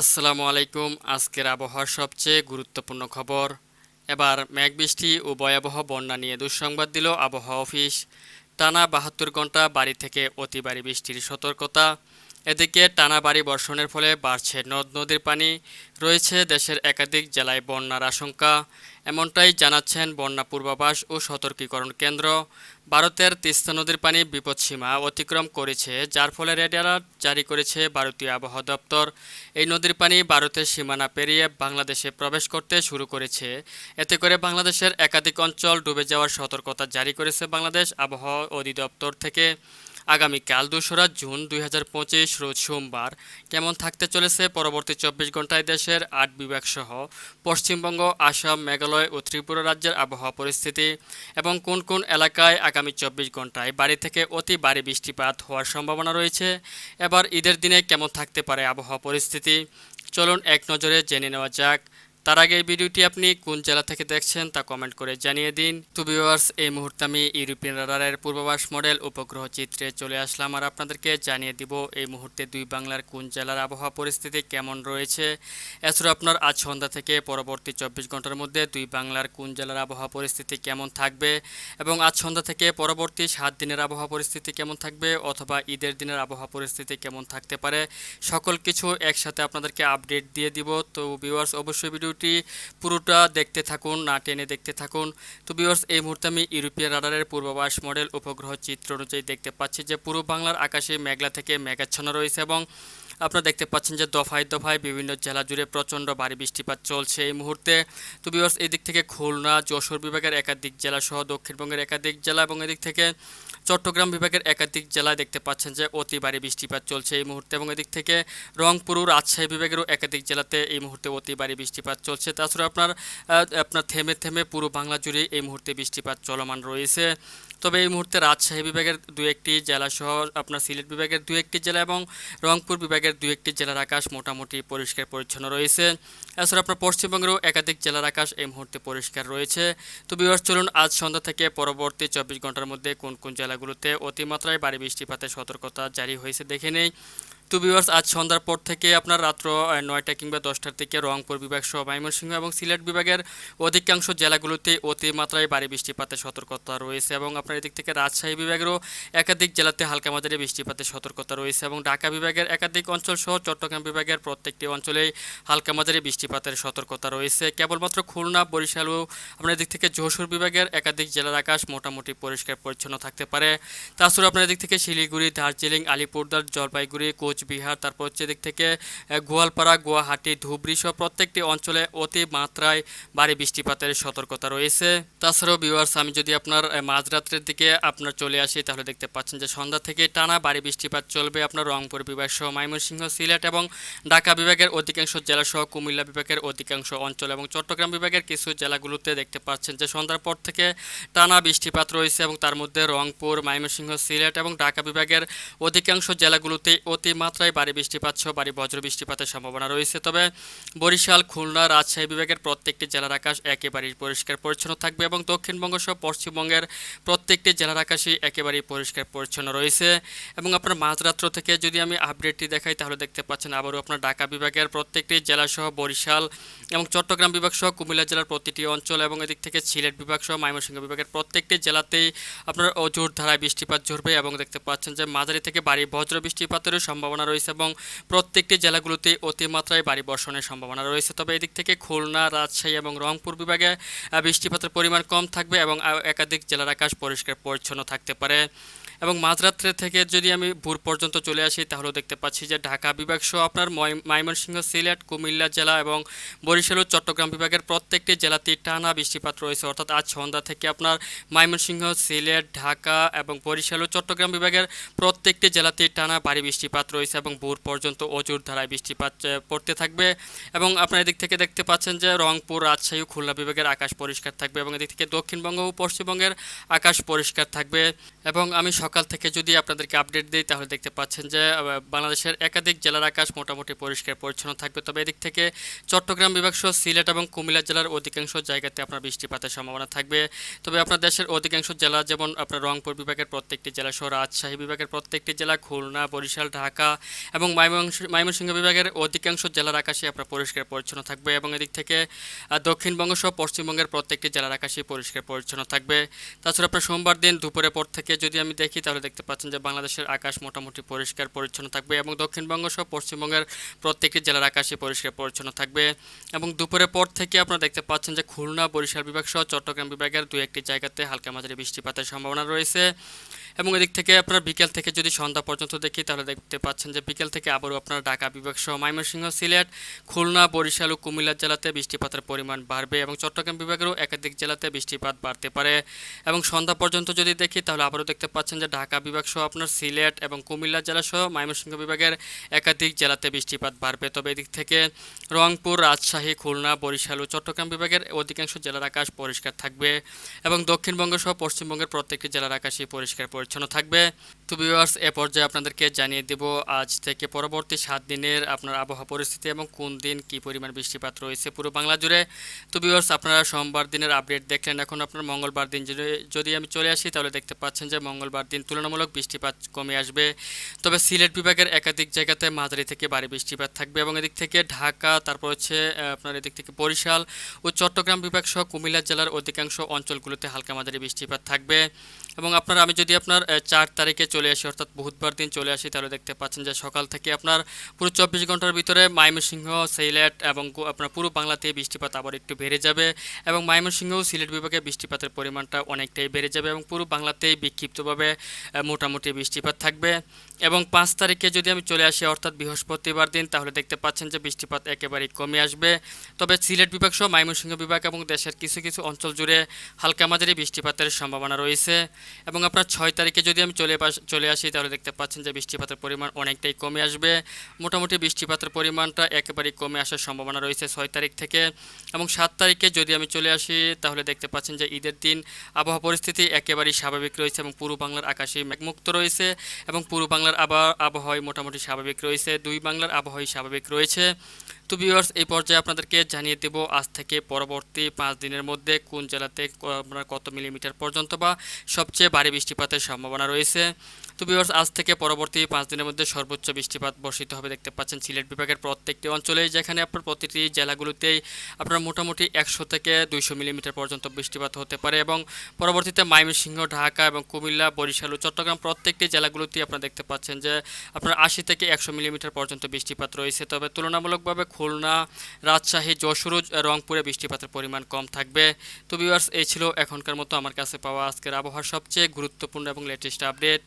আসসালামু আলাইকুম। আজকের আবহাওয়ার সবচেয়ে গুরুত্বপূর্ণ খবর। এবার মেঘ, বৃষ্টি ও ভয়াবহ বন্যা নিয়ে দুঃসংবাদ দিল আবহাওয়া অফিস। টানা বাহাত্তর ঘণ্টা বাড়ি থেকে অতি বাড়ি বৃষ্টির সতর্কতা। এদিকে টানা বাড়ি বর্ষণের ফলে বাড়ছে নদ, নদীর পানি। রয়েছে দেশের একাধিক জেলায় বন্যার আশঙ্কা। এমনটাই জানাচ্ছেন বন্যা পূর্বাভাস ও সতর্কীকরণ কেন্দ্র। ভারতের তিস্তা নদীর পানি বিপদসীমা অতিক্রম করেছে, যার ফলে রেড অ্যালার্ট জারি করেছে ভারতীয় আবহাওয়া দপ্তর। এই নদীর পানি ভারতের সীমানা পেরিয়ে বাংলাদেশে প্রবেশ করতে শুরু করেছে। এতে করে বাংলাদেশের একাধিক অঞ্চল ডুবে যাওয়ার সতর্কতা জারি করেছে বাংলাদেশ আবহাওয়া অধিদপ্তর থেকে। আগামীকাল দোসরা জুন দুই রোজ সোমবার। কেমন থাকতে চলেছে পরবর্তী চব্বিশ ঘন্টায় দেশের আট বিভাগ সহ পশ্চিমবঙ্গ, আসাম, মেঘালয় ও ত্রিপুরা রাজ্যের আবহাওয়া পরিস্থিতি এবং কোন কোন এলাকায় আগামী চব্বিশ ঘন্টায় বাড়ি থেকে অতি ভারী বৃষ্টিপাত হওয়ার সম্ভাবনা রয়েছে। এবার ঈদের দিনে কেমন থাকতে পারে আবহাওয়া পরিস্থিতি? চলুন এক নজরে জেনে নেওয়া যাক। তার আগে ভিডিওটি আপনি কোন জেলা থেকে দেখছেন তা কমেন্ট করে জানিয়ে দিন। টু ভিউয়ার্স, এই মুহূর্তে আমি ইউরোপিয়ান রাডারের পূর্বাভাস মডেল উপগ্রহ চিত্রে চলে আসলাম আর আপনাদেরকে জানিয়ে দিব এই মুহূর্তে দুই বাংলার কোন জেলার আবহাওয়া পরিস্থিতি কেমন রয়েছে। এছাড়া আপনার আজ সন্ধ্যা থেকে পরবর্তী চব্বিশ ঘণ্টার মধ্যে দুই বাংলার কোন জেলার আবহাওয়া পরিস্থিতি কেমন থাকবে এবং আজ সন্ধ্যা থেকে পরবর্তী সাত দিনের আবহাওয়া পরিস্থিতি কেমন থাকবে অথবা ঈদের দিনের আবহাওয়া পরিস্থিতি কেমন থাকতে পারে, সকল কিছু একসাথে আপনাদেরকে আপডেট দিয়ে দিব। তো ভিউয়ার্স, অবশ্যই ভিডিওটি পুরোটা দেখতে থাকুন, না টেনে দেখতে থাকুন। তো ভিউয়ার্স এই মুহূর্তে আমি ইউরোপিয়ান রাডারের পূর্বাভাস মডেল, উপগ্রহ চিত্র অনুযায়ী দেখতে পাচ্ছি যে পুরো বাংলার আকাশে মেঘলা থেকে মেঘাচ্ছন্ন রয়েছে এবং আপনারা দেখতে পাচ্ছেন যে দফায় দফায় বিভিন্ন জেলা জুড়ে প্রচণ্ড ভারী বৃষ্টিপাত চলছে এই মুহূর্তে। তো বিভার্স এদিক থেকে খুলনা, যশোর বিভাগের একাধিক জেলা সহ দক্ষিণবঙ্গের একাধিক জেলা এবং এদিক থেকে চট্টগ্রাম বিভাগের একাধিক জেলায় দেখতে পাচ্ছেন যে অতি ভারী বৃষ্টিপাত চলছে এই মুহূর্তে এবং এদিক থেকে রংপুর রাজশাহী বিভাগেরও একাধিক জেলাতে এই মুহূর্তে অতি ভারী বৃষ্টিপাত চলছে। তাছাড়া আপনার আপনার থেমে থেমে পুরো বাংলা জুড়ে এই মুহূর্তে বৃষ্টিপাত চলমান রয়েছে। তবে এই মুহূর্তে রাজশাহী বিভাগের দু একটি জেলা সহ আপনার সিলেট বিভাগের দু একটি জেলা এবং রংপুর বিভাগের দু একটি জেলার আকাশ মোটামুটি পরিষ্কার পরিচ্ছন্ন রয়েছে। এছাড়া আপনার পশ্চিমবঙ্গেরও একাধিক জেলার আকাশ এই মুহূর্তে পরিষ্কার রয়েছে। তো বিবাস চলুন আজ সন্ধ্যা থেকে পরবর্তী চব্বিশ ঘণ্টার মধ্যে কোন কোন জেলাগুলোতে অতিমাত্রায় বাড়ি বৃষ্টিপাতের সতর্কতা জারি হয়েছে দেখে নেই। তো ভিউয়ার্স আজ সন্ধ্যার পর থেকে আপনার রাত্র নয়টা কিংবা দশটার থেকে রংপুর বিভাগ সহ ময়মনসিংহ এবং সিলেট বিভাগের অধিকাংশ জেলাগুলোতে অতিমাত্রায় ভারী বৃষ্টিপাতের সতর্কতা রয়েছে এবং আপনার এদিক থেকে রাজশাহী বিভাগেরও একাধিক জেলাতে হালকা মাঝারি বৃষ্টিপাতের সতর্কতা রয়েছে এবং ঢাকা বিভাগের একাধিক অঞ্চল সহ চট্টগ্রাম বিভাগের প্রত্যেকটি অঞ্চলেই হালকা মাঝারি বৃষ্টিপাতের সতর্কতা রয়েছে। কেবলমাত্র খুলনা, বরিশাল ও আপনার এদিক থেকে যশোর বিভাগের একাধিক জেলার আকাশ মোটামুটি পরিষ্কার পরিচ্ছন্ন থাকতে পারে। তাছাড়া আপনার এদিক থেকে শিলিগুড়ি, দার্জিলিং আলিপুরদার জলপাইগুড়ি কোচবিহার তারপর হচ্ছে দিক থেকে গোয়ালপাড়া, গুয়াহাটি, ধুবড়ি সহ প্রত্যেকটি অঞ্চলে অতি মাত্রায় ভারী বৃষ্টিপাতের সতর্কতা রয়েছে। তাছাড়াও ভিউয়ার্স আমি যদি আপনার মাঝরাত্রের দিকে আপনার চলে আসি, তাহলে দেখতে পাচ্ছেন যে সন্ধ্যা থেকে টানা ভারী বৃষ্টিপাত চলবে আপনার রংপুর বিভাগ সহ ময়মনসিংহ, সিলেট এবং ঢাকা বিভাগের অধিকাংশ জেলা সহ কুমিল্লা বিভাগের অধিকাংশ অঞ্চল এবং চট্টগ্রাম বিভাগের কিছু জেলাগুলোতে দেখতে পাচ্ছেন যে সন্ধ্যার পর থেকে টানা বৃষ্টিপাত রয়েছে এবং তার মধ্যে রংপুর, ময়মনসিংহ, সিলেট এবং ঢাকা বিভাগের অধিকাংশ জেলাগুলোতে অতিমাত্রায় ভারী বৃষ্টিপাত সহ ভারী বজ্র বৃষ্টিপাতের সম্ভাবনা রয়েছে। তবে বরিশাল, খুলনা, রাজশাহী বিভাগের প্রত্যেকটি জেলার আকাশ একেবারেই পরিষ্কার পরিচ্ছন্ন থাকবে এবং দক্ষিণবঙ্গ সহ পশ্চিমবঙ্গের প্রত্যেকটি জেলার আকাশই একেবারেই পরিষ্কার পরিচ্ছন্ন রয়েছে। এবং আপনার মাঝরাত্র থেকে যদি আমি আপডেটটি দেখাই, তাহলে দেখতে পাচ্ছেন আবারও আপনার ঢাকা বিভাগের প্রত্যেকটি জেলা সহ বরিশাল এবং চট্টগ্রাম বিভাগ সহ কুমিল্লা জেলার প্রতিটি অঞ্চল এবং এদিক থেকে সিলেট বিভাগ সহ ময়মনসিংহ বিভাগের প্রত্যেকটি জেলাতেই আপনার অজোর ধারায় বৃষ্টিপাত ঝরবে এবং দেখতে পাচ্ছেন যে মাঝারি থেকে বাড়ি বজ্র বৃষ্টিপাতেরও সম্ভাবনা রয়েছে এবং প্রত্যেকটি জেলাগুলোতে অতিমাত্রায় বাড়ি বর্ষণের সম্ভাবনা রয়েছে। তবে এদিক থেকে খুলনা, রাজশাহী এবং রংপুর বিভাগে বৃষ্টিপাতের পরিমাণ কম থাকবে এবং একাধিক জেলার আকাশ পরিষ্কার পরিচ্ছন্ন থাকতে পারে। এবং মাঝরাত্রে থেকে যদি আমি ভোর পর্যন্ত চলে আসি, তাহলেও দেখতে পাচ্ছি যে ঢাকা বিভাগ সহ আপনার ময়- ময়মনসিংহ, সিলেট, কুমিল্লা জেলা এবং বরিশাল ও চট্টগ্রাম বিভাগের প্রত্যেকটি জেলাতেই টানা বৃষ্টিপাত রয়েছে। অর্থাৎ আজ সন্ধ্যা থেকে আপনার ময়মনসিংহ, সিলেট, ঢাকা এবং বরিশাল ও চট্টগ্রাম বিভাগের প্রত্যেকটি জেলাতেই টানা ভারী বৃষ্টিপাত রয়েছে এবং ভোর পর্যন্ত অজুর ধারায় বৃষ্টিপাত পড়তে থাকবে এবং আপনার এদিক থেকে দেখতে পাচ্ছেন যে রংপুর, রাজশাহী খুলনা বিভাগের আকাশ পরিষ্কার থাকবে এবং এদিক থেকে দক্ষিণবঙ্গ ও পশ্চিমবঙ্গের আকাশ পরিষ্কার থাকবে এবং আমি সকাল থেকে যদি আপনাদেরকে আপডেট দিই, তাহলে দেখতে পাচ্ছেন যে বাংলাদেশের একাধিক জেলার আকাশ মোটামুটি পরিষ্কার পরিচ্ছন্ন থাকবে। তবে এদিক থেকে চট্টগ্রাম বিভাগ সহ সিলেট এবং কুমিল্লা জেলার অধিকাংশ জায়গাতে আপনার বৃষ্টিপাতের সম্ভাবনা থাকবে। তবে আপনার দেশের অধিকাংশ জেলা, যেমন আপনার রংপুর বিভাগের প্রত্যেকটি জেলা সহ রাজশাহী বিভাগের প্রত্যেকটি জেলা, খুলনা, বরিশাল, ঢাকা এবং ময়মনসিংহ বিভাগের অধিকাংশ জেলার আকাশে আপনার পরিষ্কার পরিচ্ছন্ন থাকবে এবং এদিক থেকে দক্ষিণবঙ্গ সহ পশ্চিমবঙ্গের প্রত্যেকটি জেলার আকাশে পরিষ্কার পরিচ্ছন্ন থাকবে। তাছাড়া আপনার সোমবার দিন দুপুরের পর থেকে যদি আমি দেখি তাহলে দেখতে পাচ্ছেন যে বাংলাদেশের আকাশ মোটামুটি পরিষ্কার, পরিচ্ছন্ন থাকবে এবং দক্ষিণবঙ্গ সহ পশ্চিমবঙ্গের প্রত্যেকটি জেলার আকাশে পরিষ্কার, পরিচ্ছন্ন থাকবে। এবং দুপুরের পর থেকে আপনারা দেখতে পাচ্ছেন যে খুলনা, বরিশাল বিভাগ সহ চট্টগ্রাম বিভাগের দু একটি জায়গাতে হালকা মাঝারি বৃষ্টিপাতের সম্ভাবনা রয়েছে। এবং এদিক থেকে আপনার বিকেল থেকে যদি সন্ধ্যা পর্যন্ত দেখি, তাহলে দেখতে পাচ্ছেন যে বিকেল থেকে আবারও আপনার ঢাকা বিভাগ সহ ময়মনসিংহ, সিলেট, খুলনা, বরিশাল ও কুমিল্লা জেলাতে বৃষ্টিপাতের পরিমাণ বাড়বে এবং চট্টগ্রাম বিভাগেরও একাধিক জেলাতে বৃষ্টিপাত বাড়তে পারে। এবং সন্ধ্যা পর্যন্ত যদি দেখি, তাহলে আবারও দেখতে পাচ্ছেন যে ঢাকা বিভাগ সহ আপনার সিলেট এবং কুমিল্লা জেলা সহ ময়মনসিংহ বিভাগের একাধিক জেলাতে বৃষ্টিপাত বাড়বে। তবে এদিক থেকে রংপুর, রাজশাহী, খুলনা, বরিশাল ও চট্টগ্রাম বিভাগের অধিকাংশ জেলার আকাশ পরিষ্কার থাকবে এবং দক্ষিণবঙ্গ সহ পশ্চিমবঙ্গের প্রত্যেকটি জেলার আকাশই পরিষ্কার পরিচ্ছন্ন থাকবে। তো ভিউয়ার্স এ পর্যায়ে আপনাদেরকে জানিয়ে দেব, আজ থেকে পরবর্তী সাত দিনের আপনার আবহাওয়া পরিস্থিতি এবং কোন দিন কি পরিমাণ বৃষ্টিপাত রয়েছে পুরো বাংলা জুড়ে। তো ভিউয়ার্স আপনারা সোমবার দিনের আপডেট দেখলেন। এখন আপনার মঙ্গলবার দিন যদি আমি চলে আসি, তাহলে দেখতে পাচ্ছেন যে মঙ্গলবার দিন তুলনামূলক বৃষ্টিপাত কমে আসবে। তবে সিলেট বিভাগের একাধিক জায়গাতে মাঝারি থেকে ভারী বৃষ্টিপাত থাকবে এবং এদিক থেকে ঢাকা, তারপর হচ্ছে আপনার এদিক থেকে বরিশাল ও চট্টগ্রাম বিভাগ সহ কুমিল্লা জেলার অধিকাংশ অঞ্চলগুলোতে হালকা মাঝারি বৃষ্টিপাত থাকবে। এবং আপনার, আমি যদি আপনার চার তারিখে চলে আসি, অর্থাৎ বুধবার দিন চলে আসি, তাহলে দেখতে পাচ্ছেন যে সকাল থেকে আপনার পুরো চব্বিশ ঘণ্টার ভিতরে ময়মনসিংহ, সিলেট এবং আপনার পুরো বাংলাতে বৃষ্টিপাত আবার একটু বেড়ে যাবে এবং ময়মনসিংহ সিলেট বিভাগে বৃষ্টিপাতের পরিমাণটা অনেকটাই বেড়ে যাবে এবং পুরো বাংলাতেই বিক্ষিপ্তভাবে মোটামুটি বৃষ্টিপাত থাকবে। এবং পাঁচ তারিখে যদি আমি চলে আসি, অর্থাৎ বৃহস্পতিবার দিন, তাহলে দেখতে পাচ্ছেন যে বৃষ্টিপাত একেবারেই কমে আসবে। তবে সিলেট বিভাগ সহ ময়মনসিংহ বিভাগ এবং দেশের কিছু কিছু অঞ্চল জুড়ে হালকা মাঝারি বৃষ্টিপাতের সম্ভাবনা রয়েছে। এবং আপনার ছয় তারিখে যদি আমি চলে চলে আসি, তাহলে দেখতে পাচ্ছেন যে বৃষ্টিপাতের পরিমাণ অনেকটাই কমে আসবে। মোটামুটি বৃষ্টিপাতের পরিমাণটা একেবারেই কমে আসার সম্ভাবনা রয়েছে ছয় তারিখ থেকে। এবং সাত তারিখে যদি আমি চলে আসি, তাহলে দেখতে পাচ্ছেন যে ঈদের দিন আবহাওয়া পরিস্থিতি একেবারেই স্বাভাবিক রয়েছে এবং পুরো বাংলার আকাশে মেঘমুক্ত রয়েছে। এবং পুরো বাংলার আবহাওয়া মোটামুটি স্বাভাবিক রয়েছে দুই বাংলার আবহাওয়াই স্বাভাবিক রয়েছে। তো ভিউয়ার্স এই পর্যায়ে আপনাদেরকে জানিয়ে দেব আজ থেকে পরবর্তী পাঁচ দিনের মধ্যে কোন জেলাতে আপনার কত মিলিমিটার পর্যন্ত বা সবচেয়ে ভারী বৃষ্টিপাতের সম্ভাবনা রয়েছে। তো ভিউয়ার্স আজ থেকে পরবর্তী পাঁচ দিনের মধ্যে সর্বোচ্চ বৃষ্টিপাত বর্ষিত হবে দেখতে পাচ্ছেন সিলেট বিভাগের প্রত্যেকটি অঞ্চলেই যেখানে আপনার প্রতিটি জেলাগুলোতেই আপনার মোটামুটি একশো থেকে দুইশো মিলিমিটার পর্যন্ত বৃষ্টিপাত হতে পারে এবং পরবর্তীতে ময়মনসিংহ, ঢাকা এবং কুমিল্লা, বরিশাল ও চট্টগ্রাম প্রত্যেকটি জেলাগুলোতেই আপনারা দেখতে পাচ্ছেন যে আপনার আশি থেকে একশো মিলিমিটার পর্যন্ত বৃষ্টিপাত রয়েছে। তবে তুলনামূলকভাবে খুলনা, রাজশাহী, যশোর, রংপুরে বৃষ্টিপাতের পরিমাণ কম থাকবে। তো ভিউয়ার্স এই ছিল এখনকার মতো আমার কাছে পাওয়া আজকের আবহাওয়ার সবচেয়ে গুরুত্বপূর্ণ এবং লেটেস্ট আপডেট